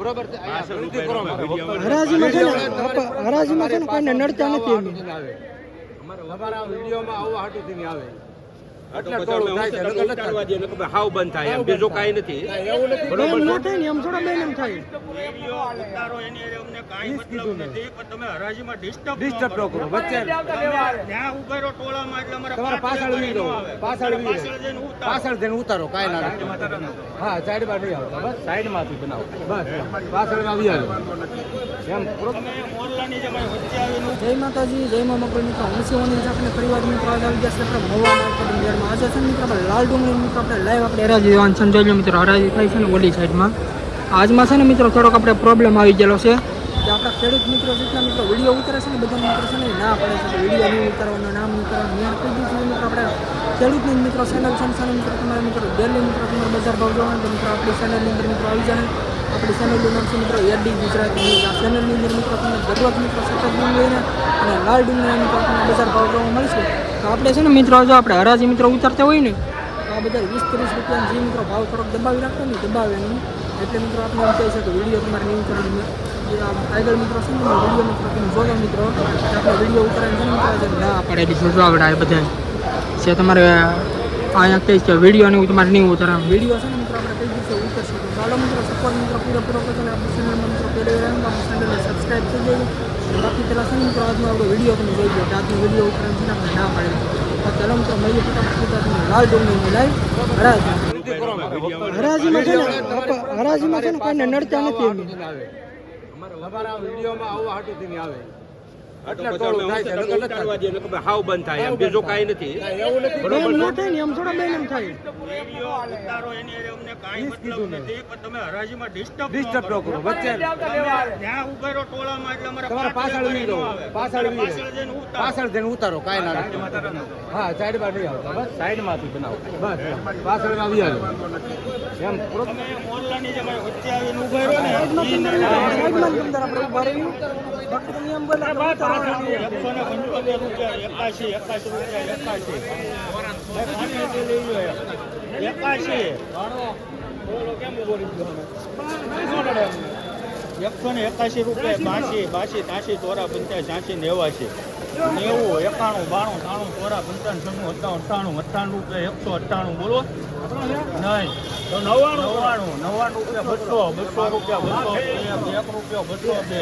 બરોબર હરાજીમાં છે ને હરાજીમાં છે ને કોઈને નડતા નથી અમારા વિડીયોમાં આવું હાટું થઈને આવે. એટલે એટલે થાય છે, ઉતારવા દે નકર હાવ બંધ થાય એમ બીજું કાંઈ નથી. એવું નથી ન થાય ને એમ થોડા બેન એમ થાય. ઉતારો એની અમને કાંઈ મતલબ નથી પણ તમે હરાજીમાં disturb ડિસ્ટર્બ ન કરો. વચ્ચે ત્યાં ટોળામાં એટલે અમારા તમારા પાછળ પાછળ કોઈ વી ન રહો પાછળ વી પાછળ જઈને ઉતારો. પાછળ જઈને ઉતારો ના હા સાઈડમાં નહીં આવતા બસ. સાઈડમાંથી બનાવો. બસ. પાછળમાં આવી હાલો. જય માતાજી, જય મા મકર મિત્રો. હું શિવાની આપણે પરિવાર મિત્રો આજે આવી છે આપણે મહુવા માર્કેટિંગ યાર્ડમાં. આજે છે મિત્રો આપણે લાલ ડુંગળી મિત્રો આપણે લાઈવ આપણે હરાજી જવાનું જોઈ લો મિત્રો, હરાજી થાય છે ને ઓલી સાઈડમાં આજમાં છે ને મિત્રો થોડોક આપણે પ્રોબ્લેમ આવી ગયેલો છે. કે આપણા ખેડૂત મિત્રો જેટલા મિત્રો વીડિયો ઉતારે છે ને બધા મિત્રો છે ને ના પડે છે. વીડિયો નહીં ઉતારવાનો, નામ નહીં ઉતારવાનું, મેં કહી દીધું મિત્રો આપણે ખેડૂતની મિત્રો ચેનલ છે મિત્રો, તમારા મિત્રો ડેલી મિત્રો, તમારે બજાર ભાવ જવાનું મિત્રો આપણી ચેનલની અંદર મિત્રો આવી જાય આપણી ચેનલનું નામ છે મિત્રો એડી ગુજરાત આ ચેનલની અંદર મિત્રો તમને દરરોજ મિત્રો સતત ડુંગળીને અને લાલ ડુંગળીના મિત્રો તમને બજાર ભાવ જોવા મળશે તો આપણે છે ને મિત્રો, જો આપણે હરાજી મિત્રો ઉતારતા હોય ને, તો આ બધા વીસ ત્રીસ રૂપિયાનો જે મિત્રો ભાવ થોડોક દબાવી રાખો ને, દબાવે નહીં. એટલે મિત્રો આપણે એમ કહી શકીએ વીડિયો તમારે નહીં આ આગળ મિત્રો ને વીડિયો મિત્રો તમે જોજો મિત્રો આપણે વીડિયો ઉતરાય છે મિત્રો ના પડેલી જોજો આવડે આ બધા છે તમારે અહીંયા કહીશ કે વીડિયો નહીં તમારે નહીં ઉતારવાનું. વીડિયો છે ને મિત્રો આપણે છે દિવસે ઉતરશે તો ચાલો મિત્રો સપોર્ટ મિત્રો પૂરેપૂરો કરજો અને આપણી ચેનલમાં મિત્રો પહેલી વાર આપણી ચેનલને સબસ્ક્રાઈબ કરી દેજો બાકી પહેલાં ને મિત્રો આજનો આપણો વીડિયો તમે જોઈ કે આજનો વીડિયો ઉતરવાનું છે આપણે ના પાડે તો ચાલો મિત્રો મળીએ ફટાફટ લાલ ડુંગળીની લાઈવ હરાજી. હરાજીમાં છે ને હરાજીમાં છે ને કોઈને નડતા નથી અમારા વિડીયોમાં આવું હાટું થઈને આવે એટલે ટોળું થાય છે, નકર ઉતારવા દે નકર હાવ બંધ થાય. એમ બીજું કાંઈ નથી. એવું નથી બેન ન થાય ને એમ થોડા બેન એમ થાય. ઉતારો એની હારે અમને કાંઈ મતલબ નથી પણ તમે હરાજીમાં disturb ડિસ્ટર્બ ન કરો. વચ્ચે ત્યાં ઊભા ટોળામાં એટલે અમારા તમારા પાછળ કોઈ રહો. પાછળ વી રહો. ઉતારો. પાછળ જઈને ઉતારો કાંઈ ના રાખો. હા સાઈડમાં નહીં આવતા બસ. સાઈડમાંથી બનાવો. બસ પાછળમાં આવી હાલો. એમ તમે મોરલાની જેમ વચ્ચે આવીને ઊભા ને. સાઈડમાં જ અંદર આપણે ઊભા રહીએ બાકી તમે એમ એકસો ને પંચોતેર રૂપિયા એકાશી એકાશી રૂપિયા, એકાશી. એકાશી એકસો ને એકાશી રૂપિયા બાસી બાસી ત્યાંસી ચોરા પંચાસ છ્યાસી નેવાસી નેવું, એકાણું, બાણું ત્રાણું ચોરા પંચાવન છન્નું અઠ્ઠાણું અઠ્ઠાણું અઠ્ઠાણું રૂપિયા એકસો અઠ્ઠાણું બોલો. નહીં. નવ્વાણું નવ્વાણું રૂપિયા બસો બસો રૂપિયા બસો એક રૂપિયો બસો બે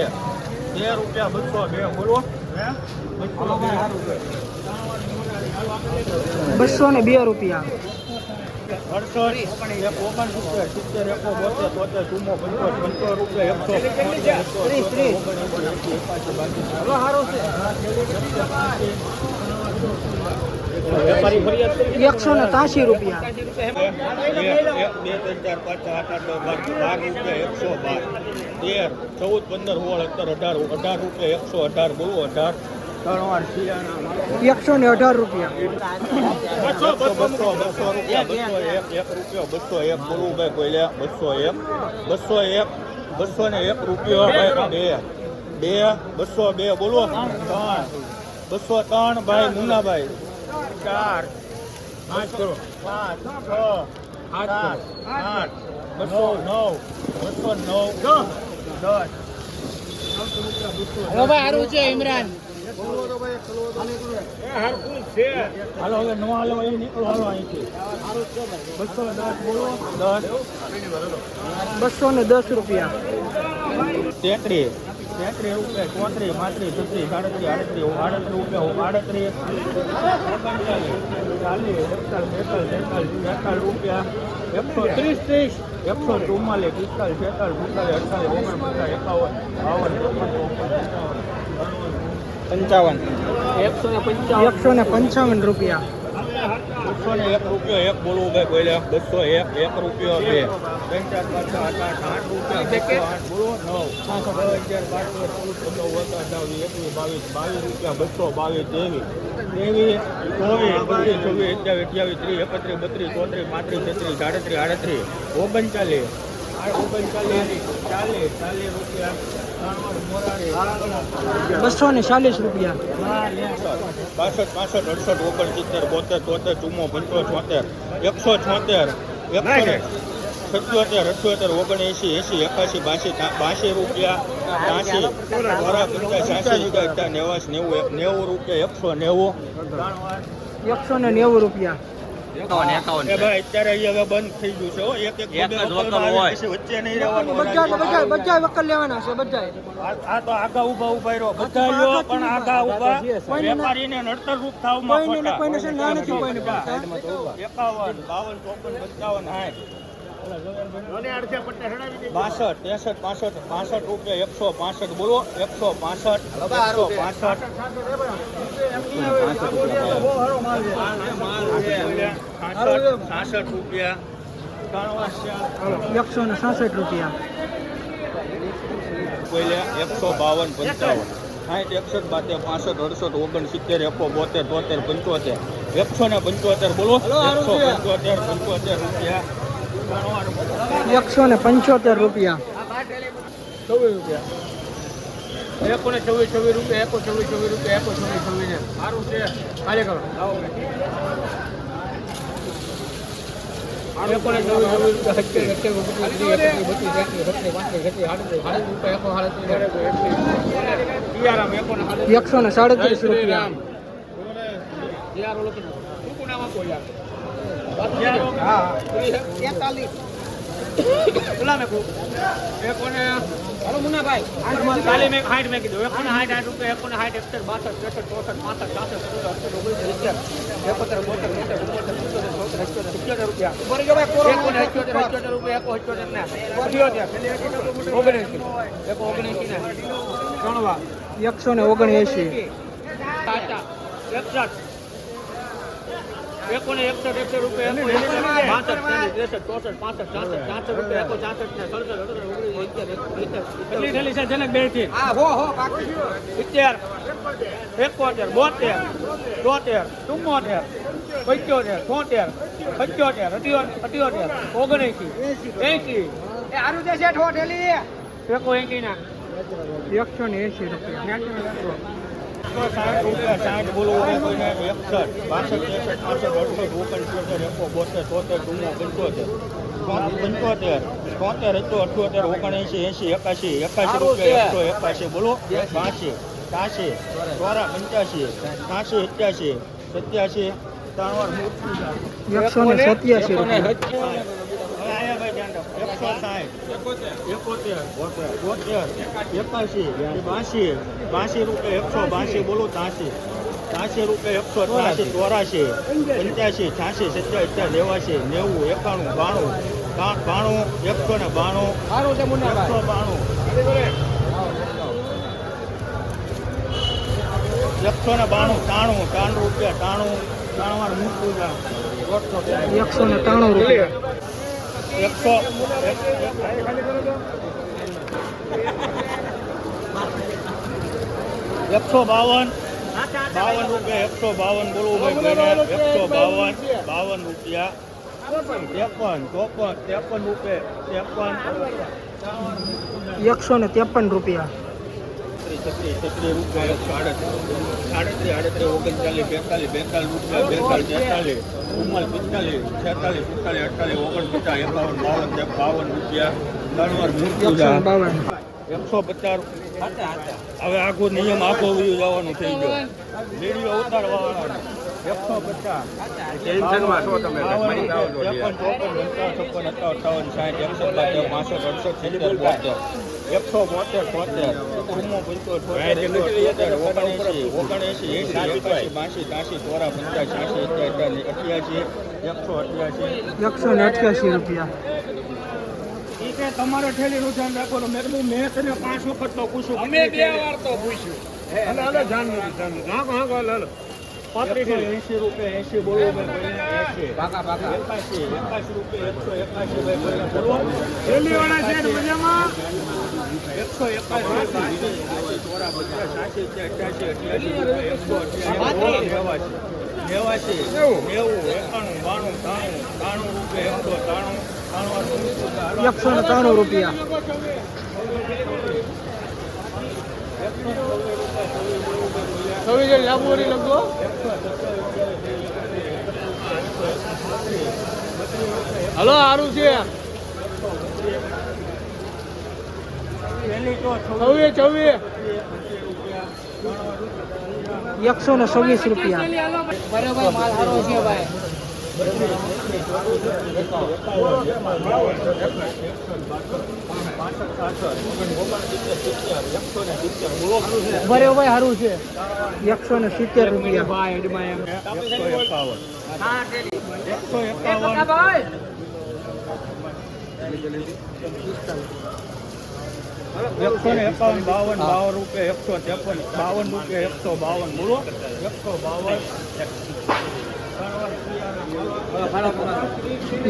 બે રૂપિયા બસો બે બોલો બસો ને બે રૂપિયા ઓગણ રૂપિયા સિત્તેર એકો બોતેર તોતેર ચુમ્મો પંચોતેર પંચોતેર રૂપિયા એકસો ત્રીસ ફરિયાદ કરી એકસો ને ત્યાસી રૂપિયા એક, એક, બે ત્રણ ચાર પાંચ આઠ આઠ બાર બાર રૂપિયા એકસો બાર તેર ચૌદ પંદર સોળ અત્તર અઢાર અઢાર રૂપિયા. એકસો અઢાર બોલો અઢાર એકસો ને અઢાર રૂપિયા. બસો બસો બસો રૂપિયા બસો એક એક રૂપિયો બસો એક બોલવું ભાઈ કોઈલે બસો એક બસો એક બસો ને એક રૂપિયો બે બે બસો બે બોલો. ત્રણ બસો ત્રણ ભાઈ મુન્નાભાઈ. ચાર. પાંચ કરો. પાંચ છ સાત આઠ. બસો. નવ બસો નવ. દસ. હાલો હવે નો હાલો એ નીકળો હાલો અહીંથી. બસો દસ બોલો. દસ. બસો ને દસ રૂપિયા. તેત્રીસ. તેત્રીસ રૂપિયા ચોત્રીસ પાંત્રીસ છત્રીસ સાડત્રીસ આડત્રીસ આડત્રીસ રૂપિયા આડત્રીસ ચાલીસ એકતાલીસ બેતાલીસ તેતાલીસ તેતાલીસ રૂપિયા એકસો ત્રીસ ત્રીસ એકસો ચુમ્માલીસ પિસ્તાલીસ છેતાલીસ પિસ્તાલીસ અડતાલીસ ઓગણપચાસ એકાવન બાવન પંચાવન. એકસો ને પંચાવન. એકસો ને પંચાવન રૂપિયા. બસો ને એક રૂપિયો એક બોલવું ભાઈ બોલે? બસો એક એક રૂપિયો બે. ત્રણ ચાર પાંચ આઠ આઠ આઠ રૂપિયા બોલો નવ. બાર તેર ચૌદ ઓગણ એકવીસ બાવીસ બાવીસ રૂપિયા બસો બાવીસ ત્રેવીસ. ત્રેવીસ ચોવીસ પચીસ છવ્વીસ અઠ્યાવીસ અઠ્યાવીસ ત્રીસ એકત્રીસ બત્રીસ ચોત્રીસ પાંત્રીસ છત્રીસ સાડત્રીસ આડત્રીસ ઓગણચાલીસ. બસો ને ચાલીસ રૂપિયા. બાસઠ પાસઠ અડસઠ ઓગણસિત્તેર બોતેર તોતેર ચુમ્મો પંચો છોતેર એકસો છોતેર એકસો સત્યોતેર અઠ્યોતેર ઓગણએંસી એંસી એકાશી બાસી બાસી રૂપિયા ત્યાંસી બરા પંચાસ છ્યાસી નેવાસ નેવું નેવું રૂપિયા એકસો નેવું. એકસો ને નેવું રૂપિયા. એ ભાઈ અત્યારે અહીં હવે બંધ થઈ ગયું છે હો. એક એક બે બે વકલમાં આવે પછી વચ્ચે નહીં રહેવાનું બધા બધા બધા વકલ લેવાના છે બધા આ- આ તો આગા ઊભા ઊભા રહ્યો. બધા લ્યો પણ આગા ઊભા વેપારીને નડતર રૂપ થાવમાં કોઈને કોઈને છે ના નથી કોઈને પડતા એકાવન બાવન ચોપન પંચાવન બાસઠ ત્રેસઠ પાસઠ પાસઠ રૂપિયા એકસો પાસઠ બોલો. એકસો પાસઠ એકસો પાસઠ. છાસઠ રૂપિયા. એકસો ને સાસઠ રૂપિયા. પહેલે એકસો બાવન પંચાવન. સાઠ એકસઠ બાતે પાસઠ અડસઠ ઓગણસિત્તેર એકો બોતેર તોતેર પંચોતેર. એકસો ને પંચોતેર બોલો. એકસો પંચોતેર પંચોતેર રૂપિયા. એકસો ને પંચોતેર રૂપિયા. છવ્વીસ રૂપિયા. એકો ને છવ્વીસ છવ્વીસ રૂપિયા એકો છવ્વીસ છવ્વીસ રૂપિયા એકો છવ્વીસ છવ્વીસ. સારું છે. કાલે કરો એકો ને છવ્વીસ છવ્વીસ રૂપિયા સત્યાવીસ સત્યાવીસ બત્રીસ આડત્રીસ રૂપિયા એકો સાડત્રીસ એકસો ને સાડત્રીસ રૂપિયા. યાર ઓલો નામ આપો યાર? હા. પેલા મેં કહું એકોને હાલો મુન્નાભાઈ કાલે મેં હાઈટ મેં કીધું. એકોને હાઈટ હાઈટ રૂપિયા એકોને હાઈટ એકસઠ બાસઠ ત્રેસઠ ચોસઠ પાંસઠ સાસઠ સત્તર અડસઠ ઓગણીસ સિત્તેર એકોતેર બોતેર બોતેર બોતેર સિત્તોતેર ચોતેર અઠ્યોતેર સિત્તોતેર રૂપિયા. એકોને અઠ્યોતર અઠ્યોતર રૂપિયા એકો અઠ્યોતર ને. અઠ્યોતેર ઓગણએંસી એકો ઓગણએંસી ને. ત્રણ વાર એકસો ને ઓગણએંસી ટાટા. એકસઠ. એકોને એકસઠ એકસઠ રૂપિયા એકો ત્રેસઠ ચોસઠ પાસઠ છાસઠ છાસઠ રૂપિયા એકો છાસઠ ને સડસઠ અડસઠ બેથી. સિત્તેર એકોતેર બોતેર તોતેર ચુમ્મોતેર પંચોતેર છોતેર પંચોતેર અઠ્યોતેર ઓગણએંસી એંસી એકો ના. એકસો ને એસી રૂપિયા. સાઠ બોલવું એકસઠ બાસઠ ત્રેસઠ પાસઠ અડસઠ ઓગણસિત્તેર એકો બોતેર તોતેર ચુમ્મો પંચોતેર પંચોતેર તોતેર હતો અઠ્યોતેર ઓગણએંસી એંસી એકાશી એકાશી રૂપિયા એકસો એકાશી બોલો બાસી ત્યાસી ચોરા પંચ્યાસી ત્યાસી સત્યાસી સત્યાસી ત્રણ એકસો ને સત્યાસી રૂપિયા હવે આયા ભાઈ ધ્યાન રાખો. એકસો સાઠ એકોતેર બોતેર એકાશી રૂપિયા એકસો બાસી બોલો ત્યાસી ત્યાસી રૂપિયા એકસો ત્યાસી ચોરાશી પંચ્યાસી છ્યાસી સત્યાસી નેવાસી નેવું એકાણું બાણું બાણું એકસો ને બાણું એકસો બાણું એકસો ને બાણું ત્રાણું ત્રાણું રૂપિયા ત્રાણું તાણવાનું મૂકવું એકસો ને ત્રાણું રૂપિયા એકસો એકસો બાવન. બાવન રૂપિયા, એકસો બાવન બોલવું ભાઈ એકસો બાવન બાવન રૂપિયા. ત્રેપન, ચોપન, ત્રેપન રૂપિયા, ત્રેપન. એકસો ને ત્રેપન રૂપિયા. રૂપિયા એકસો આડત્રીસ આડત્રીસ આડત્રીસ ઓગણચાલીસ બેતાલીસ બેતાલીસ રૂપિયા બેતાલીસ તેતાલીસ પિસ્તાલીસ છેતાલીસ પિસ્તાલીસ અડતાલીસ ઓગણપચાસ એકાવન બાવન બાવન રૂપિયા ત્રણ વાર એકસો પચાસ હવે આખો નિયમ આખો જવાનું થઈ ગયો. લીડીઓ ઉતારવા એકસો પચાસ. ટેન્શનમાં છો તમે ત્રેપન, ચોપન, પંચાવન, છપ્પન, અઠ્ઠાવન, સાઠ, એકસઠ, પાંચસો અડસઠ, સિત્તેર, બોતેર. એકસો બોતેર તોતેર ચુમ્મો પંચોતેર ઓગણએંસી ઓગણએંસી એંસી બાસી ત્યાસી ચોરા પંચાસ છ્યાસી અઠ્યાસી અઠ્યાસી એકસો અઠ્યાસી એકસો ને અઠ્યાસી રૂપિયા તમારે ઠેલીનું ધ્યાન રાખવાનું. મેં કીધું મેં તને પાંચ વખત તો પૂછ્યું. અમે બે વાર તો પૂછ્યું. હાલો હાલો ધ્યાન ધ્યાન હા હા હાલો એંસી રૂપિયા એંસી બોલો ભાઈ કોઈને એંસી પાકા પાકા એકાશી એકાશી રૂપિયા એકસો એકાશી ભાઈ બોલો દિલ્હીવાળા છે મજામાં? એકસો એકાશી ચોરા પચાસ સાસી અઠ્યાસી અઠ્યાસી એકસો અઠ્યાસી નેવાસી નેવાસી નેવું એકાણું બાણું ત્રાણું ત્રાણું રૂપિયા. એકસો ત્રાણું એકસો ને ત્રાણું રૂપિયા. છવ્વીસ લાગુ લખો. હલો સારું છે. છવ્વીસ છવ્વીસ એકસો ને છવ્વીસ રૂપિયા. બરાબર માલ સારો છે ભાઈ. બરોબર સારું છે. એકસો ને સિત્તેર રૂપિયા. ભાઈ એકાવન એકસો એકાવન એકસો ને એકાવન બાવન બાવન રૂપિયા એકસો ત્રેપન બાવન રૂપિયા એકસો બાવન. બોલો. એકસો બાવન.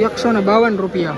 એકસો ને બાવન રૂપિયા.